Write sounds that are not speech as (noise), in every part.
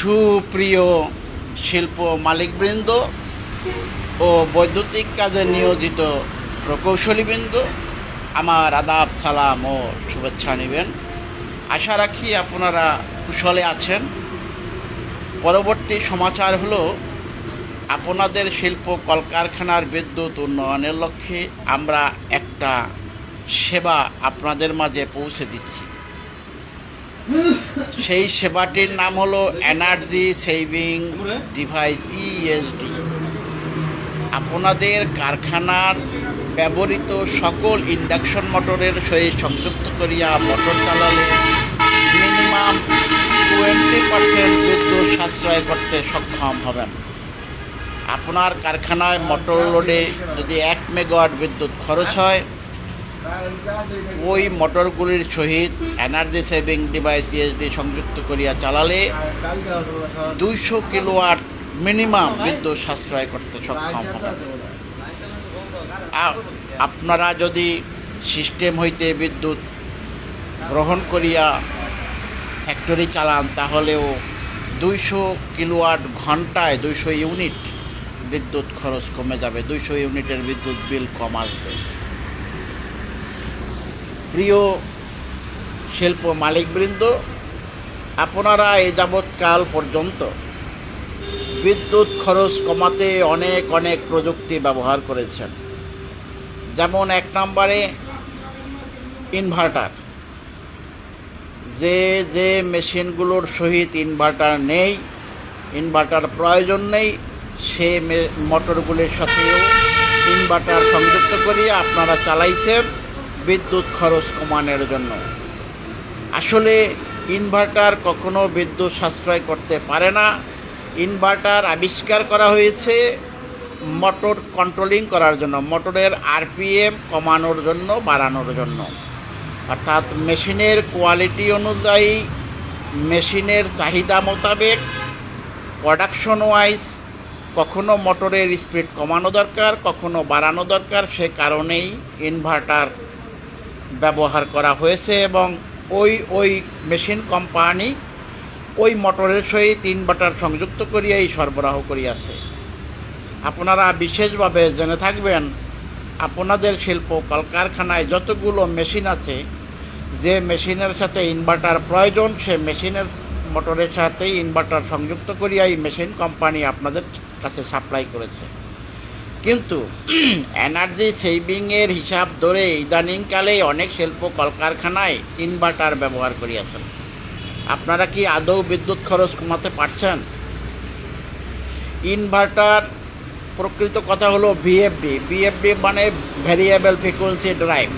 সুপ্রিয় শিল্প মালিকবৃন্দ ও বৈদ্যুতিক কাজে নিয়োজিত প্রকৌশলীবৃন্দ, আমার আদাব, সালাম ও শুভেচ্ছা নেবেন। আশা রাখি আপনারা কুশলে আছেন। পরবর্তী সমাচার হলো, আপনাদের শিল্প কলকারখানার বিদ্যুৎ উন্নয়নের লক্ষ্যে আমরা একটা সেবা আপনাদের মাঝে পৌঁছে দিচ্ছি। সেই সেবাটির নাম হলো এনার্জি সেভিং ডিভাইস ইএসডি আপনাদের কারখানার ব্যবহৃত সকল ইন্ডাকশন মোটরের সহিত সংযুক্ত করিয়া মোটর চালালে মিনিমাম টোয়েন্টি পার্সেন্ট বিদ্যুৎ সাশ্রয় করতে সক্ষম হবেন। আপনার কারখানায় মোটর লোডে যদি এক মেগাওয়াট বিদ্যুৎ খরচ হয় ওই মোটরগুলির সহিত এনার্জি সেভিং ডিভাইস ইএসডি সংযুক্ত করিয়া চালালে দুইশো কিলোওয়াট মিনিমাম বিদ্যুৎ সাশ্রয় করতে সক্ষম হবেন আ- আপনারা যদি সিস্টেম হইতে বিদ্যুৎ গ্রহণ করিয়া ফ্যাক্টরি চালান, তাহলেও দুইশো কিলোওয়াট ঘন্টায় দুইশো ইউনিট বিদ্যুৎ খরচ কমে যাবে। দুইশো ইউনিটের বিদ্যুৎ বিল কম আসবে। প্রিয় শিল্প মালিকবৃন্দ, আপনারা এ যাবৎকাল পর্যন্ত বিদ্যুৎ খরচ কমাতে অনেক অনেক প্রযুক্তি ব্যবহার করেছেন। যেমন এক নম্বরে ইনভার্টার। যে যে মেশিনগুলোর সহিত ইনভার্টার নেই, ইনভার্টার প্রয়োজন নেই, সে মোটরগুলির সাথেও ইনভার্টার সংযুক্ত করিয়ে আপনারা চালাইছেন। বিদ্যুৎ খরচ কমানোর জন্য। আসলে ইনভার্টার কখনো বিদ্যুৎ সাশ্রয় করতে পারে না। ইনভার্টার আবিষ্কার করা হয়েছে মোটর কন্ট্রোলিং করার জন্য, মোটরের আরপিএম কমানোর জন্য, বাড়ানোর জন্য। অর্থাৎ মেশিনের কোয়ালিটি অনুযায়ী মেশিনের চাহিদা মোতাবেক প্রোডাকশন ওয়াইজ কখনো মোটরের স্পিড কমানো দরকার, কখনো বাড়ানো দরকার। সে কারণেই ইনভার্টার ব্যবহার করা হয়েছে এবং ওই ওই মেশিন কোম্পানি ওই মোটরের সহিত ইনভার্টার সংযুক্ত করিয়াই সরবরাহ করিয়াছে। আপনারা বিশেষভাবে জেনে থাকবেন, আপনাদের শিল্প কলকারখানায় যতগুলো মেশিন আছে, যে মেশিনের সাথে ইনভার্টার প্রয়োজন, সে মেশিনের মোটরের সাথে ইনভার্টার সংযুক্ত করিয়াই মেশিন কোম্পানি আপনাদের কাছে সাপ্লাই করেছে। কিন্তু (clears throat) এনার্জি সেভিংয়ের হিসাব ধরে ইদানিংকালে অনেক শিল্প কলকারখানায় ইনভার্টার ব্যবহার করিয়াছেন আপনারা কি আদৌ বিদ্যুৎ খরচ কমাতে পারছেন? ইনভার্টার প্রকৃত কথা হলো ভিএফডি। ভিএফডি মানে ভ্যারিয়েবল ফ্রিকোয়েন্সি ড্রাইভ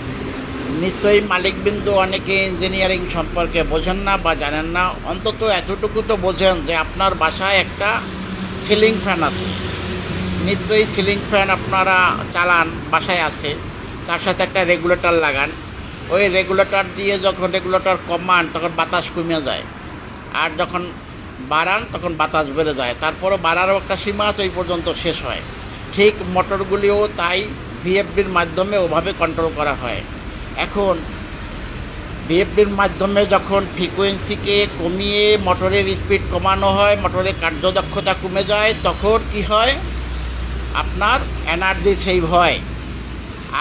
নিশ্চয়ই মালিকবিন্দু অনেকে ইঞ্জিনিয়ারিং সম্পর্কে বোঝেন না বা জানেন না। অন্তত এতটুকু তো বোঝেন যে আপনার বাসায় একটা সিলিং ফ্যান আছে। নিশ্চয়ই সিলিং ফ্যান আপনারা চালান, বাসায় আছে। তার সাথে একটা রেগুলেটর লাগান। ওই রেগুলেটর দিয়ে যখন রেগুলেটর কমান, তখন বাতাস কমে যায়। আর যখন বাড়ান, তখন বাতাস বেড়ে যায়। তারপরও বাড়ারও একটা সীমা আছে, ওই পর্যন্ত শেষ হয়। ঠিক মোটরগুলিও তাই ভিএফডির মাধ্যমে ওভাবে কন্ট্রোল করা হয়। এখন ভিএফডির মাধ্যমে যখন ফ্রিকোয়েন্সিকে কমিয়ে মোটরের স্পিড কমানো হয় মোটরের কার্যদক্ষতা কমে যায়, তখন কি হয়? আপনার এনার্জি সেভ হয়।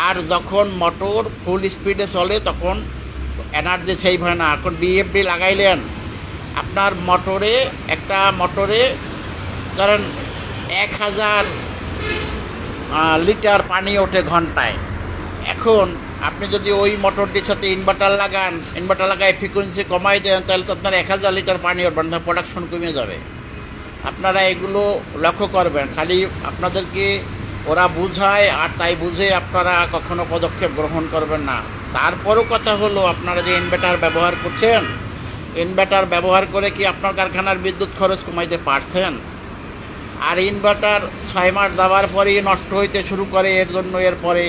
আর যখন মোটর ফুল স্পিডে চলে, তখন এনার্জি সেভ হয় না। এখন বিএফডি লাগাইলেন। আপনার মোটরে একটা মোটরে ধরেন এক হাজার লিটার পানি ওঠে ঘন্টায়। এখন আপনি যদি ওই মোটরটির সাথে ইনভার্টার লাগান ইনভার্টার লাগায় ফ্রিকোয়েন্সি কমাই দেন, তাহলে তো আপনার এক হাজার লিটার পানি উঠবেন প্রোডাকশন কমে যাবে। আপনারা এগুলো লক্ষ্য করবেন। খালি আপনাদেরকে ওরা বুঝায় আর তাই বুঝে আপনারা কখনো পদক্ষেপ গ্রহণ করবেন না। তারপরও কথা হলো, আপনারা যে ইনভার্টার ব্যবহার করছেন ইনভার্টার ব্যবহার করে কি আপনার কারখানার বিদ্যুৎ খরচ কমাইতে পারছেন? আর ইনভার্টার ছয় মাস দেওয়ার পরেই নষ্ট হইতে শুরু করে, এর জন্য এরপরে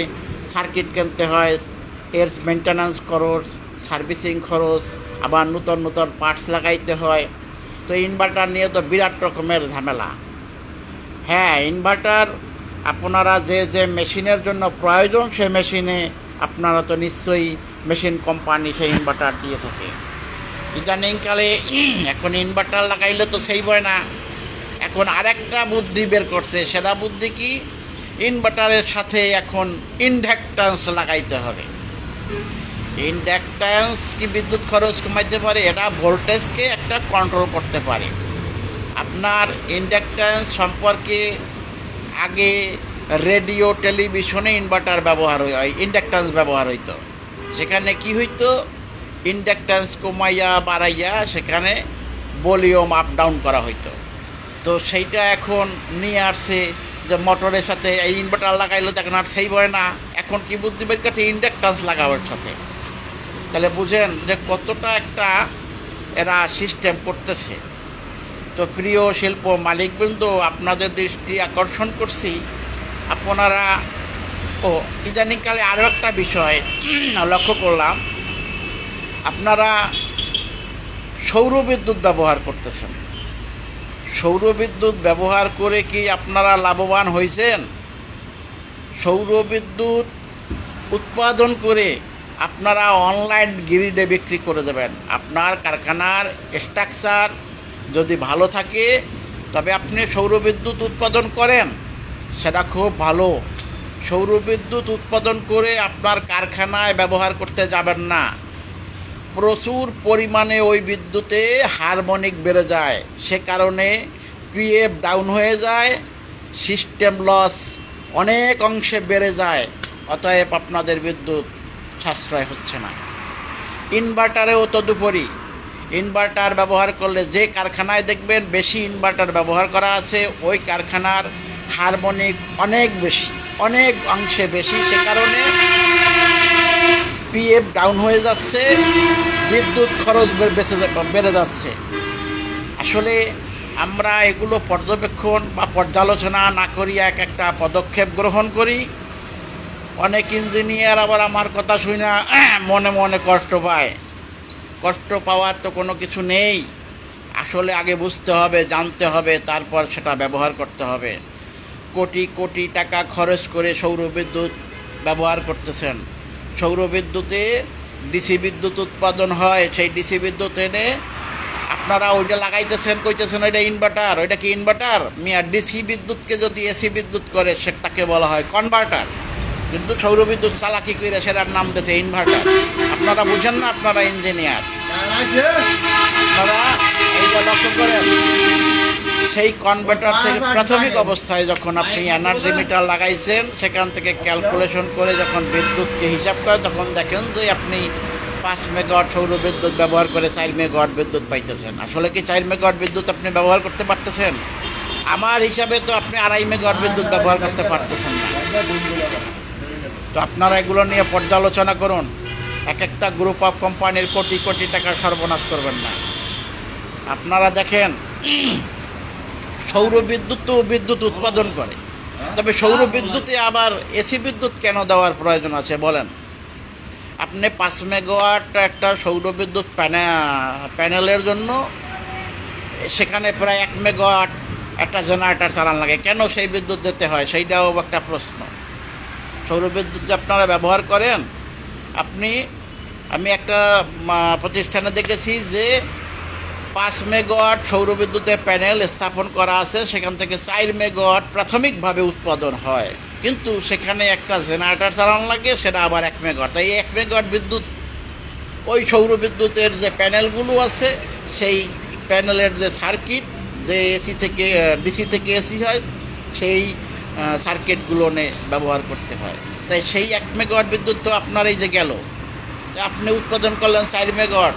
সার্কিট কিনতে হয়, এর মেনটেন্যান্স খরচ সার্ভিসিং খরচ, আবার নূতন নূতন পার্টস লাগাইতে হয়। তো ইনভার্টার নিয়ে তো বিরাট রকমের ঝামেলা। হ্যাঁ ইনভার্টার আপনারা যে যে মেশিনের জন্য প্রয়োজন, সে মেশিনে আপনারা তো নিশ্চয়ই মেশিন কোম্পানি সেই ইনভার্টার দিয়ে থাকে। ইদানিংকালে (clears throat) এখন ইনভার্টার লাগাইলে তো সেই হয় না। এখন আরেকটা বুদ্ধি বের করছে সেটা বুদ্ধি কি? ইনভার্টারের সাথে এখন ইন্ডাকট্যান্স লাগাইতে হবে। ইন্ডাকট্যান্স কি বিদ্যুৎ খরচ কমাইতে পারে? এটা ভোল্টেজকে একটা কন্ট্রোল করতে পারে। আপনার ইন্ডাকট্যান্স সম্পর্কে আগে রেডিও, টেলিভিশনে ইনভার্টার ব্যবহার হয় ইন্ডাকট্যান্স ব্যবহার হইতো। সেখানে কি হইতো? ইন্ডাকট্যান্স কমাইয়া, বাড়াইয়া সেখানে ভলিউম আপ ডাউন করা হইতো। তো সেইটা এখন নিয়ে আসছে যে মোটরের সাথে এই ইনভার্টার লাগাইলে দেখেন আর সেই হয় না। এখন কি বুদ্ধি বের করছে? ইন্ডাকট্যান্স লাগাবার সাথে। তাহলে বুঝেন যে কতটা একটা এরা সিস্টেম করতেছে। তো প্রিয় শিল্প মালিকবৃন্দ, আপনাদের দৃষ্টি আকর্ষণ করছি। আপনারা, ও, ইদানিংকালে আরও একটা বিষয় (clears throat) লক্ষ্য করলাম। আপনারা সৌর বিদ্যুৎ ব্যবহার করতেছেন। সৌর বিদ্যুৎ ব্যবহার করে কি আপনারা লাভবান হয়েছেন সৌর বিদ্যুৎ উৎপাদন করে আপনারা অনলাইন গ্রিডে বিক্রি করে দেবেন। আপনার কারখানার স্ট্রাকচার যদি ভালো থাকে, তবে আপনি সৌর বিদ্যুৎ উৎপাদন করেন, সেটা খুব ভালো। সৌর বিদ্যুৎ উৎপাদন করে আপনার কারখানায় ব্যবহার করতে যাবেন না। প্রচুর পরিমাণে ওই বিদ্যুতে হারমোনিক বেড়ে যায়। সে কারণে পিএফ ডাউন হয়ে যায়, সিস্টেম লস অনেক অংশে বেড়ে যায়, অতএব আপনাদের বিদ্যুৎ সাশ্রয় হচ্ছে না। ইনভার্টারেও তদুপরি। ইনভার্টার ব্যবহার করলে যে কারখানায় দেখবেন বেশি ইনভার্টার ব্যবহার করা আছে, ওই কারখানার হারমোনিক অনেক বেশি, অনেক অংশে বেশি। সে কারণে পিএফ ডাউন হয়ে যাচ্ছে, বিদ্যুৎ খরচ বেঁচে বেড়ে যাচ্ছে। আসলে আমরা এগুলো পর্যবেক্ষণ বা পর্যালোচনা না করি এক একটা পদক্ষেপ গ্রহণ করি। অনেক ইঞ্জিনিয়ার আবার আমার কথা শুনে মনে মনে কষ্ট পায়। কষ্ট পাওয়ার তো কোনো কিছু নেই। আসলে আগে বুঝতে হবে, জানতে হবে, তারপর সেটা ব্যবহার করতে হবে। কোটি কোটি টাকা খরচ করে সৌর বিদ্যুৎ ব্যবহার করতেছেন। সৌর বিদ্যুতে ডিসি বিদ্যুৎ উৎপাদন হয়, সেই ডিসি বিদ্যুৎ এনে আপনারা ওইটা লাগাইতেছেন, কইতেছেন ওইটা ইনভার্টার, ওইটা কি ইনভার্টার? মিয়া, ডিসি বিদ্যুৎকে যদি এসি বিদ্যুৎ করে, সে তাকে বলা হয় কনভার্টার। কিন্তু সৌর বিদ্যুৎ চালাকি করে সেটার নাম দিয়েছে ইনভার্টার আপনারা বুঝেন না, আপনারা ইঞ্জিনিয়ার সেই কনভার্টার থেকে প্রাথমিক অবস্থায় যখন আপনি এনার্জি মিটার লাগাইছেন, সেখান থেকে ক্যালকুলেশন করে যখন বিদ্যুৎকে হিসাব করে তখন দেখেন যে আপনি পাঁচ মেগাওয়াট সৌর বিদ্যুৎ ব্যবহার করে চার মেগাওয়াট বিদ্যুৎ পাইতেছেন। আসলে কি চার মেগাওয়াট বিদ্যুৎ আপনি ব্যবহার করতে পারতেছেন? আমার হিসাবে তো আপনি আড়াই মেগাওয়াট বিদ্যুৎ ব্যবহার করতে পারতেছেন না। তো আপনারা এগুলো নিয়ে পর্যালোচনা করুন। এক একটা গ্রুপ অফ কোম্পানির কোটি কোটি টাকা সর্বনাশ করবেন না। আপনারা দেখেন, সৌর বিদ্যুৎ তো বিদ্যুৎ উৎপাদন করে। তবে সৌর বিদ্যুতে আবার এসি বিদ্যুৎ কেন দেওয়ার প্রয়োজন আছে বলেন? আপনি পাঁচ মেগাওয়াট একটা সৌর বিদ্যুৎ প্যানে, প্যানেলের জন্য সেখানে প্রায় এক মেগাওয়াট একটা জেনারেটার চালান লাগে। কেন সেই বিদ্যুৎ দিতে হয়? সেইটাও একটা প্রশ্ন। সৌর বিদ্যুৎ আপনারা ব্যবহার করেন, আপনি, আমি একটা প্রতিষ্ঠানে দেখেছি যে পাঁচ মেগাওয়াট সৌর বিদ্যুতের প্যানেল স্থাপন করা আছে, সেখান থেকে চার মেগাওয়াট প্রাথমিকভাবে উৎপাদন হয়। কিন্তু সেখানে একটা জেনারেটার চালানো লাগে, সেটা আবার এক মেগাওয়াট। তাই এক মেগাওয়াট বিদ্যুৎ, ওই সৌর বিদ্যুতের যে প্যানেলগুলো আছে, সেই প্যানেলের যে সার্কিট, যে এসি থেকে, ডিসি থেকে এসি হয়, সেই সার্কিটগুলো ব্যবহার করতে হয়। তাই সেই এক মেগাওয়াট বিদ্যুৎ তো আপনার এই যে গেল। আপনি উৎপাদন করলেন চার মেগাওয়াট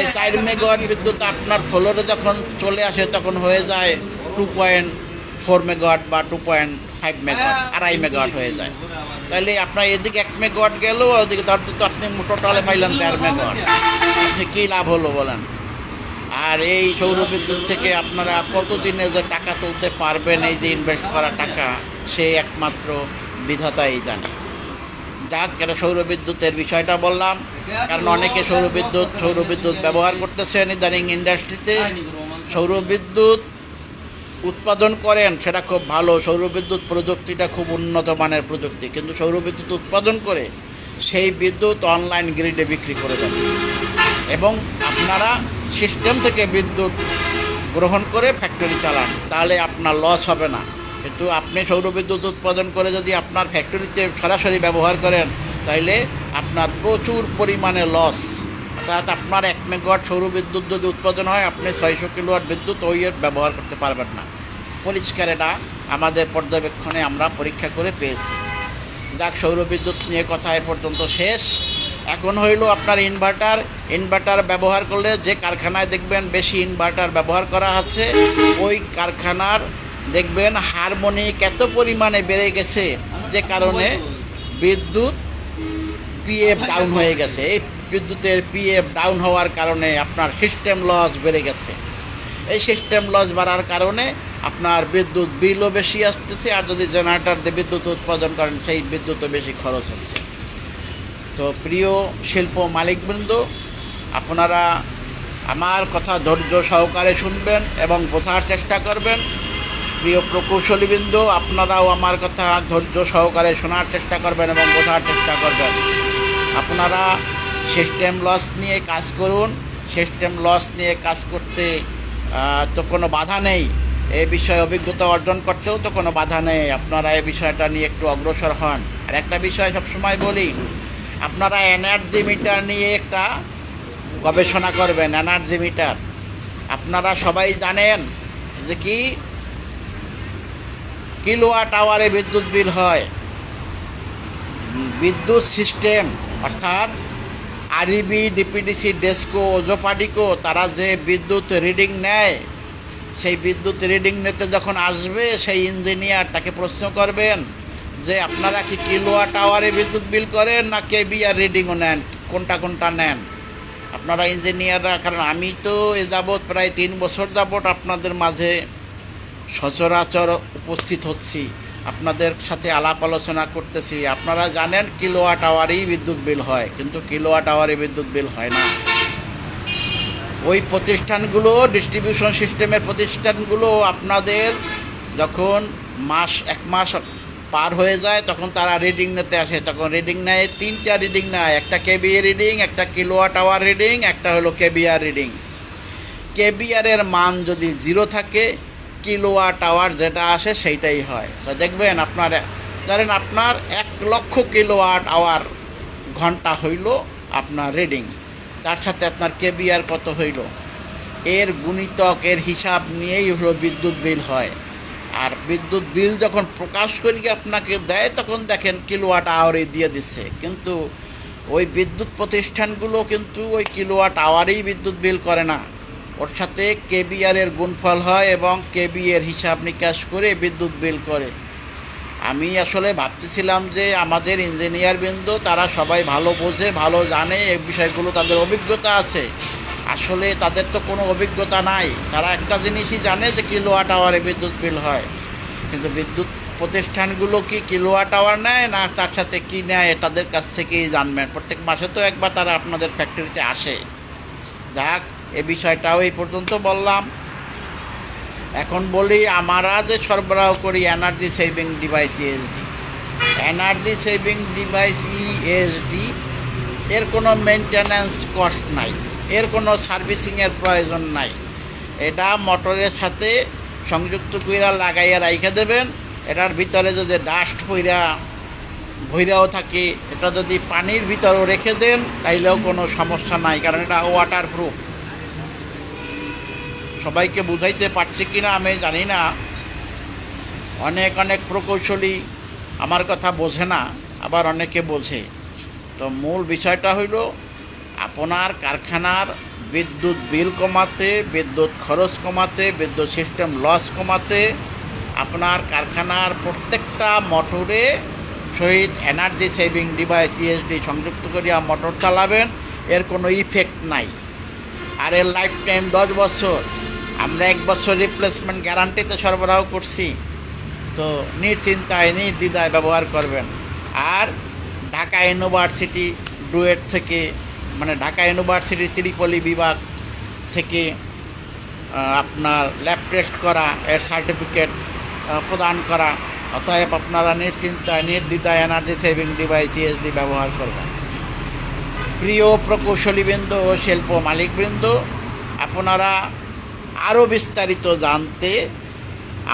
এই চার মেগাওয়াট বিদ্যুৎ আপনার ফ্লোরে যখন চলে আসে, তখন হয়ে যায় টু পয়েন্ট ফোর মেগাওয়াট বা টু পয়েন্ট ফাইভ মেগাওয়াট আড়াই মেগাওয়াট হয়ে যায়। তাহলে আপনার এদিকে এক মেগাওয়াট গেল, ওদিকে ধর তো আপনি টোটালে পাইলেন তেরো মেগাওয়াট আপনি কী লাভ হলো বলেন? আর এই সৌর বিদ্যুৎ থেকে আপনারা কতদিনে যে টাকা তুলতে পারবেন, এই যে ইনভেস্ট করা টাকা, সে একমাত্র বিধাতাই জানে। যাক এটা সৌর বিদ্যুতের বিষয়টা বললাম, কারণ অনেকে সৌর বিদ্যুৎ সৌর বিদ্যুৎ ব্যবহার করতেছেন ইদানিং ইন্ডাস্ট্রিতে সৌর বিদ্যুৎ উৎপাদন করেন, সেটা খুব ভালো। সৌর বিদ্যুৎ প্রযুক্তিটা খুব উন্নত মানের প্রযুক্তি। কিন্তু সৌর বিদ্যুৎ উৎপাদন করে, সেই বিদ্যুৎ অনলাইন গ্রিডে বিক্রি করে দেন। এবং আপনারা সিস্টেম থেকে বিদ্যুৎ গ্রহণ করে ফ্যাক্টরি চালান, তাহলে আপনার লস হবে না। কিন্তু আপনি সৌরবিদ্যুৎ উৎপাদন করে যদি আপনার ফ্যাক্টরিতে সরাসরি ব্যবহার করেন, তাহলে আপনার প্রচুর পরিমাণে লস অর্থাৎ আপনার এক মেগাওয়াট সৌরবিদ্যুৎ যদি উৎপাদন হয়, আপনি ছয়শো কিলোওয়াট বিদ্যুৎ ওই ব্যবহার করতে পারবেন না। পরিষ্কার এটা, আমাদের পর্যবেক্ষণে আমরা পরীক্ষা করে পেয়েছি। যাক সৌরবিদ্যুৎ নিয়ে কথা এ পর্যন্ত শেষ। এখন হইল আপনার ইনভার্টার ইনভার্টার ব্যবহার করলে যে কারখানায় দেখবেন বেশি ইনভার্টার ব্যবহার করা আছে, ওই কারখানার দেখবেন হারমোনিক এত পরিমাণে বেড়ে গেছে যে কারণে বিদ্যুৎ পিএফ ডাউন হয়ে গেছে। এই বিদ্যুতের পিএফ ডাউন হওয়ার কারণে আপনার সিস্টেম লস বেড়ে গেছে। এই সিস্টেম লস বাড়ার কারণে আপনার বিদ্যুৎ বিলও বেশি আসতেছে, আর যদি জেনারেটার দিয়ে বিদ্যুৎ উৎপাদন করেন, সেই বিদ্যুৎও বেশি খরচ হচ্ছে। তো প্রিয় শিল্প মালিকবৃন্দ, আপনারা আমার কথা ধৈর্য সহকারে শুনবেন এবং বোঝার চেষ্টা করবেন। প্রিয় প্রকৌশলীবৃন্দ, আপনারাও আমার কথা ধৈর্য সহকারে শোনার চেষ্টা করবেন এবং বোঝার চেষ্টা করবেন। আপনারা সিস্টেম লস নিয়ে কাজ করুন। সিস্টেম লস নিয়ে কাজ করতে তো কোনো বাধা নেই। এ বিষয়ে অভিজ্ঞতা অর্জন করতেও তো কোনো বাধা নেই। আপনারা এই বিষয়টা নিয়ে একটু অগ্রসর হন। আর একটা বিষয় সবসময় বলি আপনারা এনার্জি মিটার নিয়ে একটা গবেষণা করবেন এনার্জি মিটার আপনারা সবাই জানেন যে কি? কিলোয়াট আওয়ারে বিদ্যুৎ বিল হয়। বিদ্যুৎ সিস্টেম অর্থাৎ আরইবি ডিপিডিসি ডেস্কো ওজোপাডিকো তারা যে বিদ্যুৎ রিডিং নেয়, সেই বিদ্যুৎ রিডিং নিতে যখন আসবে, সেই ইঞ্জিনিয়ার তাকে প্রশ্ন করবেন যে আপনারা কি কিলোয়াট আওয়ারে বিদ্যুৎ বিল করেন না কেবিআর রিডিংও নেন? কোনটা কোনটা নেন? আপনারা ইঞ্জিনিয়াররা, কারণ আমি তো এ যাবৎ প্রায় তিন বছর যাবৎ আপনাদের মাঝে সচরাচর উপস্থিত হচ্ছি, আপনাদের সাথে আলাপ আলোচনা করতেছি। আপনারা জানেন কিলোয়াট আওয়ারেই বিদ্যুৎ বিল হয়, কিন্তু কিলোয়াট আওয়ারে বিদ্যুৎ বিল হয় না। ওই প্রতিষ্ঠানগুলো ডিস্ট্রিবিউশন সিস্টেমের প্রতিষ্ঠানগুলো আপনাদের যখন মাস, এক মাস পার হয়ে যায়, তখন তারা রিডিং নিতে আসে। তখন রিডিং নেয়, তিনটা রিডিং নেয়। একটা কেবিএ রিডিং একটা কিলোয়াট আওয়ার রিডিং একটা হলো কেবিআর রিডিং কেবিআরের মান যদি জিরো থাকে কিলোয়াট আওয়ার যেটা আসে সেইটাই হয়। তো দেখবেন আপনার, ধরেন আপনার এক লক্ষ কিলোয়াট আওয়ার ঘণ্টা হইল আপনার রিডিং তার সাথে আপনার কেবিআর কত হইল? এর গুণিতক, এর হিসাব নিয়েই হলো বিদ্যুৎ বিল হয়। আর বিদ্যুৎ বিল যখন প্রকাশ করি আপনাকে দেয়, তখন দেখেন কিলোয়াট আওয়ারে দিয়ে দিচ্ছে। কিন্তু ওই বিদ্যুৎ প্রতিষ্ঠানগুলো কিন্তু ওই কিলোয়াট আওয়ারেই বিদ্যুৎ বিল করে না। ওর সাথে কেবিআর এর গুণফল হয় এবং কেবি এর হিসাব নিকাশ করে বিদ্যুৎ বিল করে। আমি আসলে ভাবতেছিলাম যে আমাদের ইঞ্জিনিয়ার বিন্দু, তারা সবাই ভালো বোঝে, ভালো জানে, এই বিষয়গুলো তাদের অভিজ্ঞতা আছে। আসলে তাদের তো কোনো অভিজ্ঞতা নাই। তারা একটা জিনিসই জানে যে কিলোয়াট আওয়ারে বিদ্যুৎ বিল হয়। কিন্তু বিদ্যুৎ প্রতিষ্ঠানগুলো কি কিলোয়াট আওয়ার নেয় না তার সাথে কি নেয় তাদের কাছ থেকেই জানবেন। প্রত্যেক মাসে তো একবার তারা আপনাদের ফ্যাক্টরিতে আসে। যাক, এ বিষয়টাও এই পর্যন্ত বললাম। এখন বলি, আমরা যে সরবরাহ করি energy saving device ESD energy saving device ESD এর কোনো মেনটেন্যান্স কস্ট নাই। এর কোনো সার্ভিসিংয়ের প্রয়োজন নাই। এটা মোটরের সাথে সংযুক্ত কইরা লাগাইয়া রাইখে দেবেন। এটার ভিতরে যদি ডাস্ট পইরা ভৈরাও থাকে, এটা যদি পানির ভিতরেও রেখে দেন, তাইলেও কোনো সমস্যা নাই, কারণ এটা ওয়াটার প্রুফ সবাইকে বুঝাইতে পারছি কি না আমি জানি না। অনেক অনেক প্রকৌশলী আমার কথা বোঝে না, আবার অনেকে বোঝে। তো মূল বিষয়টা হইল আপনার কারখানার বিদ্যুৎ বিল কমাতে, বিদ্যুৎ খরচ কমাতে, বিদ্যুৎ সিস্টেম লস কমাতে আপনার কারখানার প্রত্যেকটা মোটরে সহিত এনার্জি সেভিং ডিভাইস ইএসডি সংযুক্ত করিয়া মোটর চালাবেন, এর কোনো ইফেক্ট নাই। আর এর লাইফ টাইম দশ বছর। আমরা এক বছর রিপ্লেসমেন্ট গ্যারান্টিতে সরবরাহ করছি। তো নিশ্চিন্তায়, নির্দ্বিধায় ব্যবহার করবেন। আর ঢাকা ইউনিভার্সিটি ডুয়েট থেকে মানে ঢাকা ইউনিভার্সিটি ত্রিপলি বিভাগ থেকে আপনার ল্যাব টেস্ট করা, এর সার্টিফিকেট প্রদান করা, অতএব আপনারা নিশ্চিন্তায়, নির্দ্বিধায় এনার্জি সেভিং ডিভাইস ইএসডি ব্যবহার করবেন। প্রিয় প্রকৌশলীবৃন্দ ও শিল্প মালিকবৃন্দ, আপনারা আরও বিস্তারিত জানতে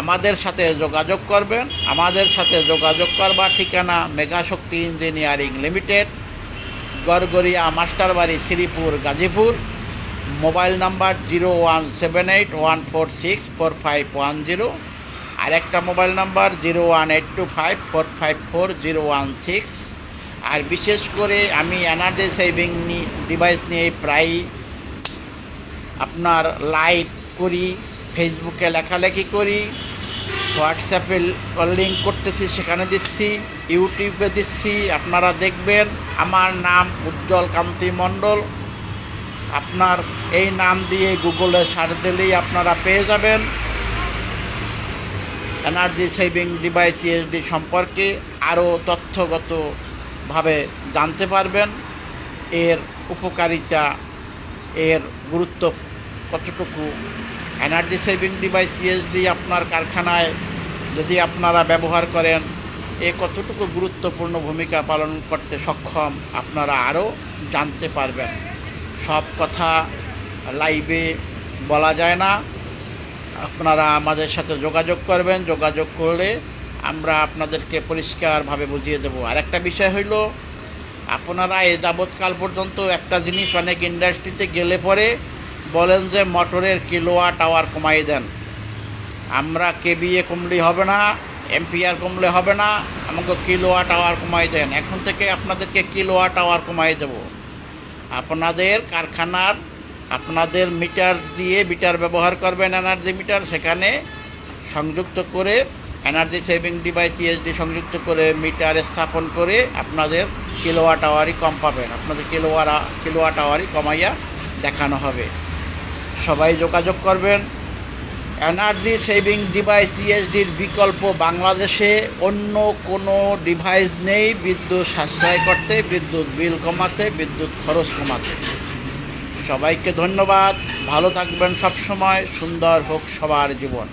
আমাদের সাথে যোগাযোগ করবেন। আমাদের সাথে যোগাযোগ করবার ঠিকানা Megashakti engineering limited. Gorgoria Masterbari Sreepur, Gazipur. Mobile number zero one seven eight one four six four five one zero আর একটা mobile number zero one eight two five four five four zero one six. আর বিশেষ করে আমি energy saving device নিয়ে প্রায় আপনার live করি, ফেসবুকে লেখালেখি করি হোয়াটসঅ্যাপে লিঙ্ক করতেছি, সেখানে দিচ্ছি ইউটিউবে দিচ্ছি, আপনারা দেখবেন। আমার নাম উজ্জ্বল কান্তি মণ্ডল। আপনার এই নাম দিয়ে গুগলে সার্চ দিলেই আপনারা পেয়ে যাবেন। এনার্জি সেভিং ডিভাইস ইএসডি সম্পর্কে আরও তথ্যগতভাবে জানতে পারবেন। এর উপকারিতা, এর গুরুত্ব কতটুকু? এনার্জি সেভিং ডিভাইস ইএসডি আপনার কারখানায় যদি আপনারা ব্যবহার করেন, এ কতটুকু গুরুত্বপূর্ণ ভূমিকা পালন করতে সক্ষম আপনারা আরও জানতে পারবেন। সব কথা লাইভে বলা যায় না। আপনারা আমাদের সাথে যোগাযোগ করবেন। যোগাযোগ করলে আমরা আপনাদেরকে পরিষ্কারভাবে বুঝিয়ে দেবো। আর একটা বিষয় হইল, আপনারা এ যাবৎকাল পর্যন্ত একটা জিনিস অনেক ইন্ডাস্ট্রিতে গেলে পরে বলেন যে, মোটরের কিলোয়াট আওয়ার কমাই দেন। আমরা কেবিএ কমলে হবে না, এমপিআর কমলে হবে না, আমাকে কিলোয়াট আওয়ার কমাই দেন। এখন থেকে আপনাদেরকে কিলোয়াট আওয়ার কমাই দেব। আপনাদের কারখানার, আপনাদের মিটার দিয়ে মিটার ব্যবহার করবেন, এনার্জি মিটার, সেখানে সংযুক্ত করে এনার্জি সেভিং ডিভাইস ইএসডি সংযুক্ত করে মিটার স্থাপন করে আপনাদের কিলোওয়াট আওয়ারই কম পাবেন। আপনাদের কিলোওয়ার কিলোওয়াট আওয়ারই কমাইয়া দেখানো হবে। সবাই যোগাযোগ করবেন। এনার্জি সেভিং ডিভাইস ইএসডির বিকল্প বাংলাদেশে অন্য কোনো ডিভাইস নেই বিদ্যুৎ সাশ্রয় করতে, বিদ্যুৎ বিল কমাতে, বিদ্যুৎ খরচ কমাতে। সবাইকে ধন্যবাদ। ভালো থাকবেন সবসময়। সুন্দর হোক সবার জীবন।